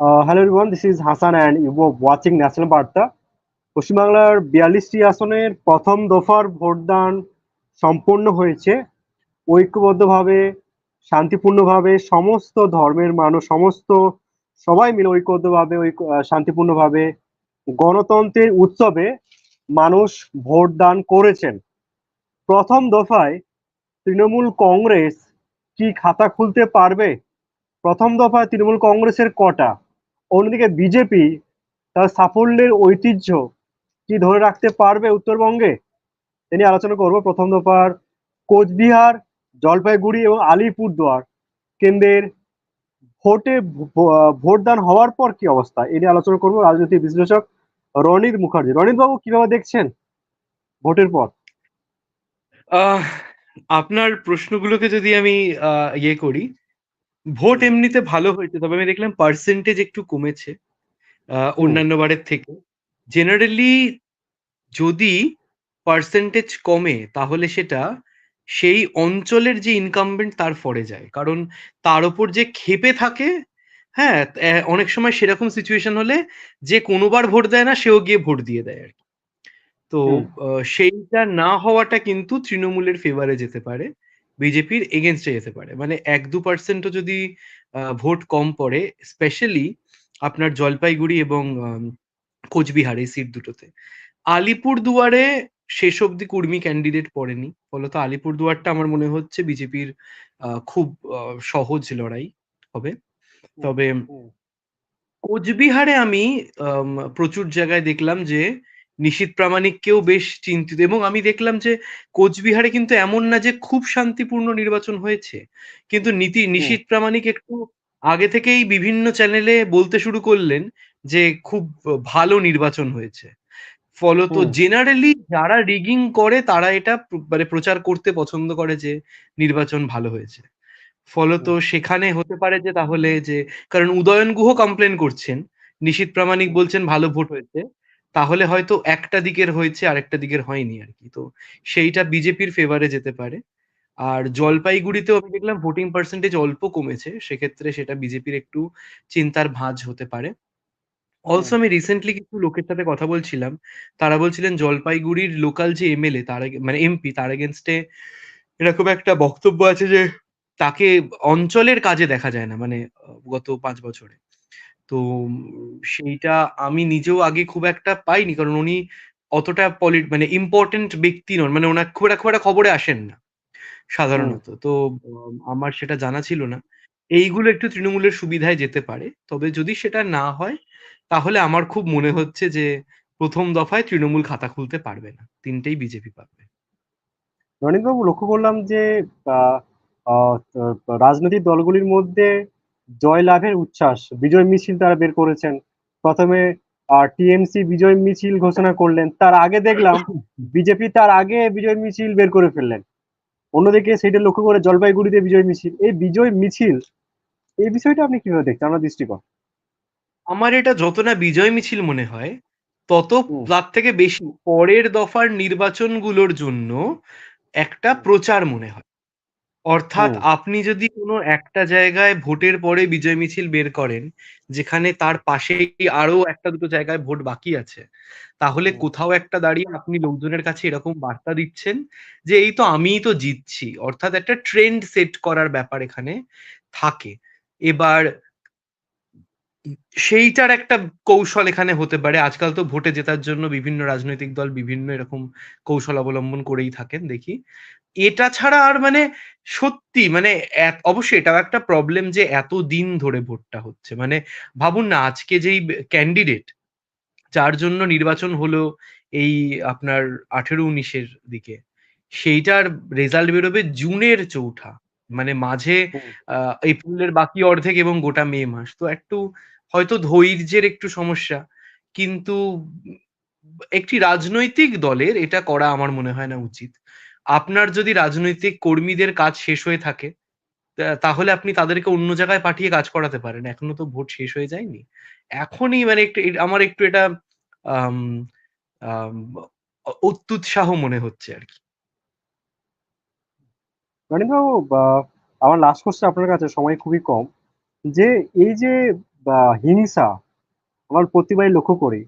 Everyone, this is Hassan and you are watching National বার্তা পশ্চিমবাংলার বিয়াল্লিশটি আসনের প্রথম দফার ভোটদান সম্পন্ন হয়েছে। ঐক্যবদ্ধভাবে শান্তিপূর্ণভাবে সমস্ত ধর্মের মানুষ সমস্ত সবাই মিলে ঐক্যবদ্ধভাবে ঐক্য শান্তিপূর্ণভাবে গণতন্ত্রের উৎসবে মানুষ ভোটদান করেছেন। প্রথম দফায় তৃণমূল কংগ্রেস কি খাতা খুলতে পারবে? প্রথম দফায় তৃণমূল কংগ্রেসের কটা? অন্যদিকে বিজেপি তার সাফল্যের ঐতিহ্য কি ধরে রাখতে পারবে উত্তরবঙ্গে? এ নিয়ে আলোচনা করব। প্রথম দফার কোচবিহার, জলপাইগুড়ি এবং আলিপুরদুয়ার কেন্দ্রের ভোটে ভোটদান হওয়ার পর কি অবস্থা? এ নিয়ে আলোচনা করব রাজনৈতিক বিশ্লেষক রনিত মুখার্জি। রনিত বাবু কীভাবে দেখছেন ভোটের পর? আপনার প্রশ্নগুলোকে যদি আমি ইয়ে করি ভোট এমনিতে ভালো হয়েছে তবে আমি দেখলাম পার্সেন্টেজ একটু কমেছে অন্যান্য বারের থেকে। জেনারেলি যদি পার্সেন্টেজ কমে তাহলে সেটা সেই অঞ্চলের যে ইনকামবেন্ট তার ফরে যায়। কারণ তার উপর যে ক্ষেপে থাকে হ্যাঁ অনেক সময় সেরকম সিচুয়েশন হলে যে কোনোবার ভোট দেয় না সেও গিয়ে ভোট দিয়ে দেয় আর কি। তো সেইটা না হওয়াটা কিন্তু তৃণমূলের ফেভারে যেতে পারে। বিজেপির এগেনস্টে যেতে পারে। মানে এক দু পার্সেন্টও যদি ভোট কম পড়ে স্পেশালি আপনার জলপাইগুড়ি এবং কোচবিহার এই সিট দুটোতে। আলিপুর দুয়ারে শেষ অব্দি কুর্মী ক্যান্ডিডেট পড়েনি। ফলত আলিপুর দুয়ারটা আমার মনে হচ্ছে বিজেপির খুব সহজ লড়াই হবে। তবে কোচবিহারে আমি আম, প্রচুর জায়গায় দেখলাম যে নিশীত প্রামাণিককেও বেশ চিন্তিত। এবং আমি দেখলাম যে কোচবিহারে কিন্তু এমন না যে খুব শান্তিপূর্ণ নির্বাচন হয়েছে। কিন্তু নীতি নিশীত প্রামাণিক একটু আগে থেকেই বিভিন্ন চ্যানেলে বলতে শুরু করলেন যে খুব ভালো নির্বাচন হয়েছে। ফলত জেনারেলি যারা রিগিং করে তারা এটা মানে প্রচার করতে পছন্দ করে যে নির্বাচন ভালো হয়েছে। ফলত সেখানে হতে পারে যে তাহলে যে কারণ উদয়ন গুহ কমপ্লেন করছেন। নিশীত প্রামাণিক বলছেন ভালো ভোট হয়েছে। তাহলে হয়তো একটা দিকের হয়েছে আর একটা দিকের হয়নি আর কি। তো সেইটা বিজেপির ফেভারে যেতে পারে। আর জলপাইগুড়িতেও আমি দেখলাম ভোটিং পার্সেন্টেজ অল্প কমেছে সেক্ষেত্রে সেটা বিজেপির একটু চিন্তার ভাঁজ হতে পারে। অলসো আমি রিসেন্টলি কিছু লোকের সাথে কথা বলছিলাম তারা বলছিলেন জলপাইগুড়ির লোকাল যে এমএলএ তার মানে এমপি তার এগেনস্টে এরকম একটা বক্তব্য আছে যে তাকে অঞ্চলের কাজে দেখা যায় না মানে গত পাঁচ বছরে। তো সেইটা আমি নিজেও আগে খুব একটা পাইনি। কারণ উনি অতটা পলি মানে ইম্পর্টেন্ট ব্যক্তি নন। মানে ওনার খুব একটা খুব একটা খবরে আসেন না সাধারণত। তো আমার সেটা জানা ছিল না। এইগুলো একটু তৃণমূলের সুবিধায় যেতে পারে। তবে যদি সেটা না হয় তাহলে আমার খুব মনে হচ্ছে যে প্রথম দফায় তৃণমূল খাতা খুলতে পারবে না। তিনটেই বিজেপি পাবে। বাবু লক্ষ্য করলাম যে রাজনৈতিক দলগুলির মধ্যে জয় লাভের উচ্ছ্বাস। বিজয় মিছিল তারা বের করেছেন। প্রথমে টিএমসি বিজয় মিছিল ঘোষণা করলেন। তার আগে দেখলাম বিজেপি তার আগে বিজয় মিছিল বের করে ফেললেন। অন্যদিকে সেটা লক্ষ্য করে জলপাইগুড়িতে বিজয় মিছিল। এই বিজয় মিছিল এই বিষয়টা আপনি কীভাবে দেখছেন? আপনার দৃষ্টিকোণ। আমার এটা যত না বিজয় মিছিল মনে হয় তত তার থেকে বেশি পরের দফার নির্বাচনগুলোর জন্য একটা প্রচার মনে হয়। অর্থাৎ আপনি যদি কোনো একটা জায়গায় ভোটের পরে বিজয় মিছিল বের করেন যেখানে তার পাশেই আরও একটা দুটো জায়গায় ভোট বাকি আছে তাহলে কোথাও একটা দাঁড়িয়ে আপনি লোকজনের কাছে এরকম বার্তা দিচ্ছেন যে এই তো আমিই তো জিতছি। অর্থাৎ একটা ট্রেন্ড সেট করার ব্যাপার এখানে থাকে। এবার সেইটার একটা কৌশল এখানে হতে পারে। আজকাল তো ভোটে জেতার জন্য বিভিন্ন রাজনৈতিক দল বিভিন্ন এরকম কৌশল অবলম্বন করেই থাকেন, দেখি। এটা ছাড়া আর মানে সত্যি মানে অবশ্যই এটাও একটা প্রবলেম যে এত দিন ধরে ভোটটা হচ্ছে। মানে ভাবুন না, আজকে যেই ক্যান্ডিডেট যার জন্য নির্বাচন হলো এই আপনার আঠেরো উনিশের দিকে, সেইটার রেজাল্ট বেরোবে জুনের চৌঠা। মানে মাঝে এপ্রিলের বাকি অর্ধেক এবং গোটা মে মাস। তো একটু হয়তো ধৈর্যের একটু সমস্যা। কিন্তু একটি রাজনৈতিক দলের এটা করা আমার মনে হয় না উচিত। আপনার যদি রাজনৈতিক কর্মীদের কাজ শেষ হয়ে থাকে তাহলে আপনি তাদেরকে অন্য জায়গায় পাঠিয়ে কাজ করাতে পারেন। এখনও তো ভোট শেষ হয়ে যায়নি। এখনই মানে একটু আমার একটু এটা অত্যুৎসাহ মনে হচ্ছে আর কি। আমার লাস্ট কোশ্চেন আপনার কাছে, সময় খুবই কম। যে এই যে হিংসা, আমার প্রতিবারই লক্ষ্য করি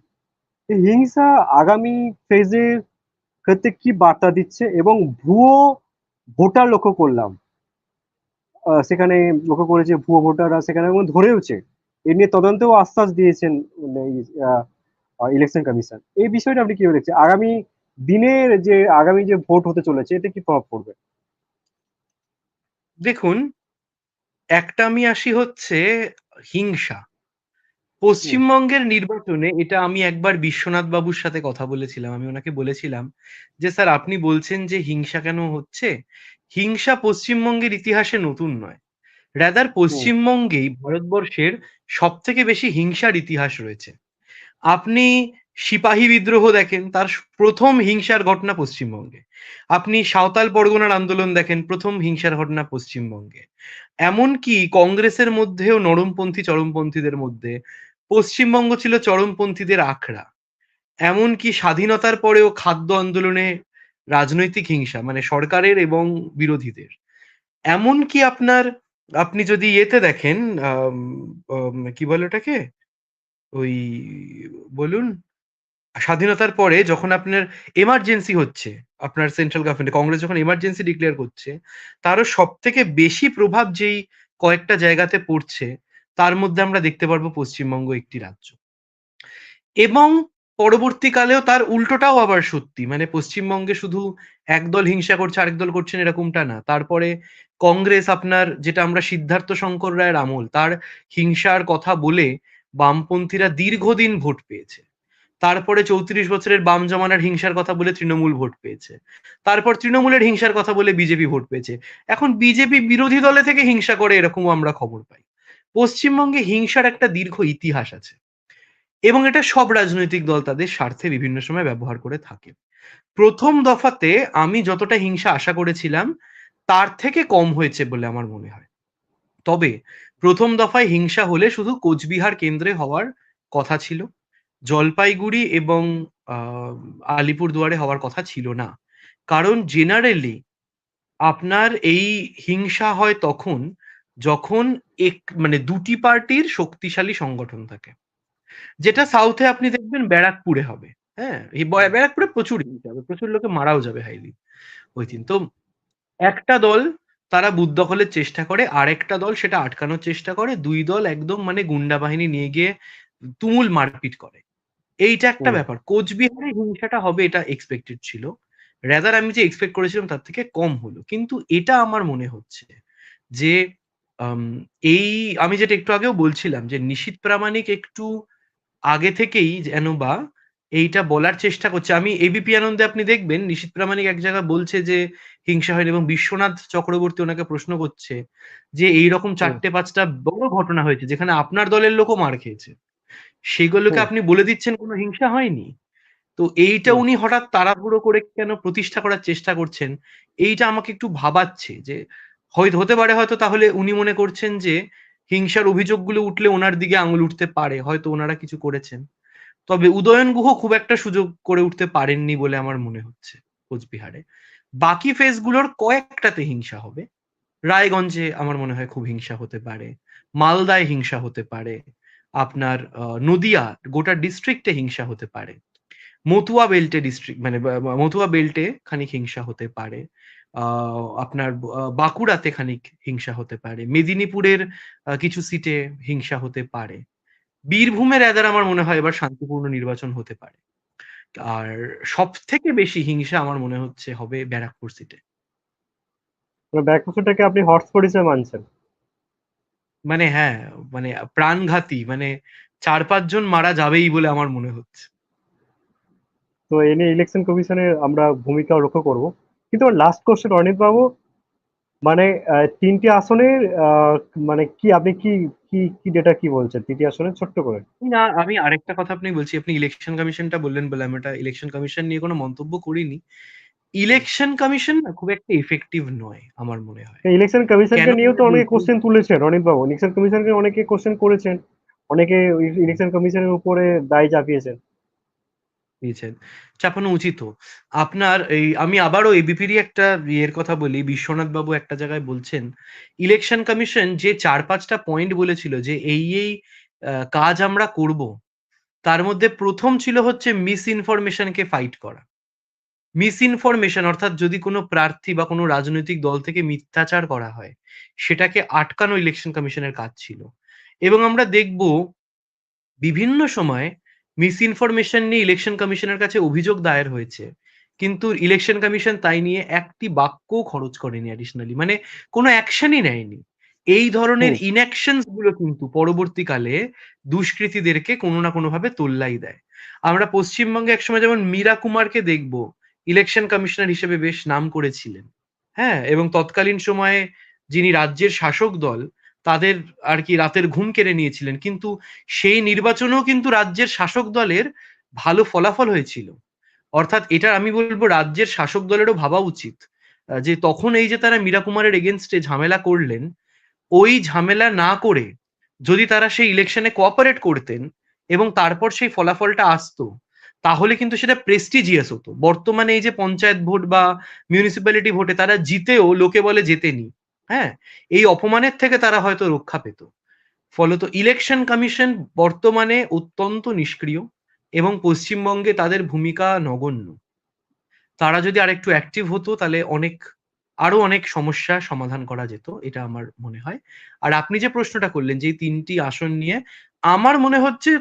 হিংসা আগামী ফেজের ক্ষেত্রে কি বার্তা দিচ্ছে? এবং ভুয়ো ভোটার লক্ষ্য করলাম। সেখানে লক্ষ্য করেছে ভুয়ো ভোটাররা সেখানে ধরেওছে। এ নিয়ে তদন্তেও আশ্বাস দিয়েছেন ইলেকশন কমিশন এই বিষয়টা আপনি কীভাবে দেখছেন? আগামী দিনের যে, আগামী যে ভোট হতে চলেছে, এতে কি প্রভাব পড়বে? দেখুন একটা আমি আসি হচ্ছে হিংসা। পশ্চিমবঙ্গের নির্বাচনে এটা আমি একবার বিশ্বনাথ বাবুর সাথে কথা বলেছিলাম আমি ওনাকে বলেছিলাম যে স্যার আপনি বলছেন যে হিংসা কেন হচ্ছে? হিংসা পশ্চিমবঙ্গের ইতিহাসে নতুন নয়। রাদার পশ্চিমবঙ্গেই ভারতবর্ষের সব থেকে বেশি হিংসার ইতিহাস রয়েছে। আপনি সিপাহী বিদ্রোহ দেখেন, তার প্রথম হিংসার ঘটনা পশ্চিমবঙ্গে। আপনি সাঁওতাল পরগনার আন্দোলন দেখেন, প্রথম হিংসার ঘটনা পশ্চিমবঙ্গে। এমনকি কংগ্রেসের মধ্যেও নরমপন্থী, চরমপন্থীদের মধ্যে, পশ্চিমবঙ্গ ছিল চরমপন্থীদের আখড়া। এমনকি স্বাধীনতার পরেও খাদ্য আন্দোলনে রাজনৈতিক হিংসা মানে সরকারের এবং বিরোধীদের। এমনকি আপনার, আপনি যদি ইয়েতে দেখেন কি বলে ওটাকে? ওই, বলুন। স্বাধীনতার পরে যখন আপনার এমার্জেন্সি হচ্ছে, আপনার সেন্ট্রাল গভর্নমেন্ট কংগ্রেস যখন এমার্জেন্সি ডিক্লেয়ার করছে, তারও সব থেকে বেশি প্রভাব যেই কয়েকটা জায়গাতে পড়ছে, তার মধ্যে আমরা দেখতে পারব পশ্চিমবঙ্গ একটি রাজ্য। এবং পরবর্তীকালেও তার উল্টোটাও আবার সত্যি মানে পশ্চিমবঙ্গে শুধু একদল হিংসা করছে, আরেক দল করছেন এরকমটা না। তারপরে কংগ্রেস আপনার যেটা আমরা সিদ্ধার্থ শঙ্কর রায়ের আমল, তার হিংসার কথা বলে বামপন্থীরা দীর্ঘদিন ভোট পেয়েছে। তারপরে চৌত্রিশ বছরের বাম জমানার হিংসার কথা বলে তৃণমূল ভোট পেয়েছে। তারপর তৃণমূলের হিংসার কথা বলে বিজেপি ভোট পেয়েছে। এখন বিজেপি বিরোধী দলে থেকে হিংসা করে এরকমও আমরা খবর পাই। পশ্চিমবঙ্গে হিংসার একটা দীর্ঘ ইতিহাস আছে এবং এটা সব রাজনৈতিক দল তাদের স্বার্থে বিভিন্ন সময় ব্যবহার করে থাকে। প্রথম দফাতে আমি যতটা হিংসা আশা করেছিলাম, তার থেকে কম হয়েছে বলে আমার মনে হয়। তবে প্রথম দফায় হিংসা হলে শুধু কোচবিহার কেন্দ্রে হওয়ার কথা ছিল। জলপাইগুড়ি এবং আহ, আলিপুরদুয়ারে হওয়ার কথা ছিল না। কারণ জেনারেলি আপনার এই হিংসা হয় তখন যখন এক মানে দুটি পার্টির শক্তিশালী সংগঠন থাকে। যেটা সাউথে আপনি দেখবেন ব্যারাকপুরে হবে। হ্যাঁ? এই ব্যারাকপুরে প্রচুর হিংসা হবে প্রচুর লোকে মারাও যাবে হাইলি ওই দিন। তো একটা দল তারা বুথ দখলের চেষ্টা করে আরেকটা দল সেটা আটকানোর চেষ্টা করে দুই দল একদম মানে গুন্ডা বাহিনী নিয়ে গিয়ে তুমুল মারপিট করে। এইটা একটা ব্যাপার। কোচবিহারে হিংসাটা হবে এটা এক্সপেক্টেড ছিল। রেদার আমি যে এক্সপেক্ট করেছিলাম তার থেকে কম হলো। কিন্তু এটা আমার মনে হচ্ছে যে এই আমি যেটা একটু আগেও বলছিলাম যে নিশীত প্রামাণিক একটু আগে থেকেই যেন বা এইটা বলার চেষ্টা করছে। আমি এবিপি আনন্দে আপনি দেখবেন নিশীত প্রামাণিক এক জায়গায় বলছে যে হিংসা হয়নি এবং বিশ্বনাথ চক্রবর্তী ওনাকে প্রশ্ন করছে যে এইরকম চারটে পাঁচটা বড় ঘটনা হয়েছে যেখানে আপনার দলের লোকও মার খেয়েছে। সেগুলোকে আপনি বলে দিচ্ছেন কোনো হিংসা হয়নি? তো এইটা উনি হঠাৎ তাড়াহুড়ো করে কেন প্রতিষ্ঠা করার চেষ্টা করছেন? এইটা আমাকে একটু ভাবাচ্ছে যে হয়তো হতে পারে হয়তো তাহলে উনি মনে করছেন যে হিংসার অভিযোগগুলো উঠলে ওনার দিকে আঙুল উঠতে পারে হয়তো ওনারা কিছু করেছেন। তবে উদয়ন গুহ খুব একটা সুযোগ করে উঠতে পারেননি বলে আমার মনে হচ্ছে কোচবিহারে। বাকি ফেজগুলোর কয়েকটাতে হিংসা হবে। রায়গঞ্জে আমার মনে হয় খুব হিংসা হতে পারে। মালদায় হিংসা হতে পারে। আপনার নদিয়া গোটা ডিস্ট্রিক্টে হিংসা হতে পারে। মতুয়া বেল্টে ডিস্ট্রিক্ট মানে মতুয়া বেল্টে খানিক হিংসা হতে পারে। আপনার বাঁকুড়াতে খানিক হিংসা হতে পারে। মেদিনীপুরের কিছু সিটে হিংসা হতে পারে। বীরভূমের এদার আমার মনে হয় এবার শান্তিপূর্ণ নির্বাচন হতে পারে। আর সব থেকে বেশি হিংসা আমার মনে হচ্ছে হবে ব্যারাকপুর সিটে ব্যাকফুটটাকে আপনি হটস্পট হিসেবে মানছেন? মানে হ্যাঁ মানে প্রাণঘাতী মানে চার পাঁচজন মারা যাবেই বলে আমার মনে হচ্ছে। তো এ নিয়ে ইলেকশন কমিশনের আমরা ভূমিকা লক্ষ্য করব। কিন্তু লাস্ট কোশ্চেন অনিত বাবু মানে তিনটি আসনের আহ, মানে কি আপনি কি কি কি ডেটা কি বলছেন? তিনটি আসনের ছোট্ট করে। না আমি আরেকটা কথা আপনি বলছি আপনি ইলেকশন কমিশনটা বললেন বলে আমি এটা ইলেকশন কমিশন নিয়ে কোনো মন্তব্য করিনি। ইলেকশন কমিশন খুব একটা এফেক্টিভ নয় আমার মনে হয়। ইলেকশন কমিশনকে কেন? নিয়েও তো? অনেকে কোশ্চেন তুলেছেন অনিত বাবু ইলেকশন কমিশনকে অনেকে কোশ্চেন করেছেন। অনেকে ইলেকশন কমিশনের উপরে দায় চাপিয়েছেন। দিয়েছেন। চাপানো উচিত। আপনার এই আমি আবারও এবিপিরই একটা ইয়ের কথা বলি বিশ্বনাথ বাবু একটা জায়গায় বলছেন ইলেকশন কমিশন যে চার পাঁচটা পয়েন্ট বলেছিল যে এই এই কাজ আমরা করব তার মধ্যে প্রথম ছিল হচ্ছে মিস ইনফরমেশনকে ফাইট করা। মিস ইনফরমেশন অর্থাৎ যদি কোনো প্রার্থী বা কোনো রাজনৈতিক দল থেকে মিথ্যাচার করা হয় সেটাকে আটকানো ইলেকশন কমিশনের কাজ ছিল। এবং আমরা দেখব বিভিন্ন সময় মিস ইনফরমেশন নিয়ে ইলেকশন কমিশনের কাছে অভিযোগ দায়ের হয়েছে কিন্তু ইলেকশন কমিশন তাই নিয়ে একটি বাক্যও খরচ করেনি অ্যাডিশনালি মানে কোনো অ্যাকশনই নেয়নি। এই ধরনের হুম। ইনঅ্যাকশনসগুলো কিন্তু পরবর্তীকালে দুষ্কৃতীদেরকে কোনো না কোনো ভাবে তোল্লাই দেয়। আমরা পশ্চিমবঙ্গে একসময় যেমন মীরা কুমারকে দেখব ইলেকশন কমিশনার হিসেবে বেশ নাম করেছিলেন। হ্যাঁ এবং তৎকালীন সময়ে যিনি রাজ্যের শাসক দল, তাদের আর কি রাতের ঘুম কেড়ে নিয়েছিলেন। কিন্তু সেই নির্বাচনেও কিন্তু রাজ্যের শাসক দলের ভালো ফলাফল হয়েছিল। অর্থাৎ এটা আমি বলব, রাজ্যের শাসক দলেরও ভাবা উচিত। যে তখন এই যে তারা মীরা কুমারের এগেনস্টে ঝামেলা করলেন, ওই ঝামেলা না করে যদি তারা সেই ইলেকশনে কোঅপারেট করতেন এবং তারপর সেই ফলাফলটা আসতো তাহলে কিন্তু সেটা প্রেস্টিজিয়াস হতো। বর্তমানে এই যে পঞ্চায়েত ভোট বা মিউনিসিপ্যালিটি ভোটে তারা জিতেও, লোকে বলে জেতেনি। হ্যাঁ? এই অপমানের থেকে তারা হয়তো রক্ষা পেত। ফলত ইলেকশন কমিশন বর্তমানে অত্যন্ত নিষ্ক্রিয় এবং পশ্চিমবঙ্গে তাদের ভূমিকা নগণ্য। তারা যদি আরেকটু অ্যাক্টিভ হতো, তাহলে অনেক, আরও অনেক সমস্যা সমাধান করা যেত, এটা আমার মনে হয়। আর আপনি যে প্রশ্নটা করলেন যে তিনটি আসন নিয়ে, আমার মনে হচ্ছে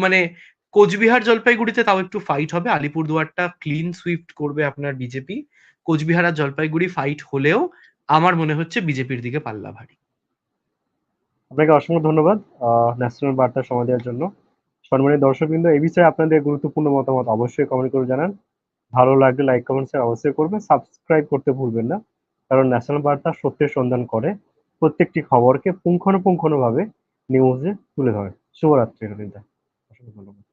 মানে কোচবিহার জলপাইগুড়িতে তাও একটু ফাইট হবে। আলিপুরদুয়ারটা ক্লিন সুইফট করবে আপনার বিজেপি কোচবিহার আর জলপাইগুড়ি ফাইট হলেও আমার মনে হচ্ছে বিজেপির দিকে পাল্লা ভারী। আপনাকে অসংখ্য ধন্যবাদ ন্যাশনাল বার্তা সময় দেওয়ার জন্য। সম্মানিত দর্শকবৃন্দ, এই বিষয়ে আপনাদের গুরুত্বপূর্ণ মতামত অবশ্যই কমেন্ট করে জানান। ভালো লাগলে লাইক কমেন্ট শেয়ার অবশ্যই করবেন। সাবস্ক্রাইব করতে ভুলবেন না, কারণ ন্যাশনাল বার্তা সত্যের সন্ধান করে। প্রত্যেকটি খবরকে পুঙ্খানুপুঙ্খানুভাবে নিউজে তুলে ধরে। শুভরাত্রি অসংখ্য ধন্যবাদ।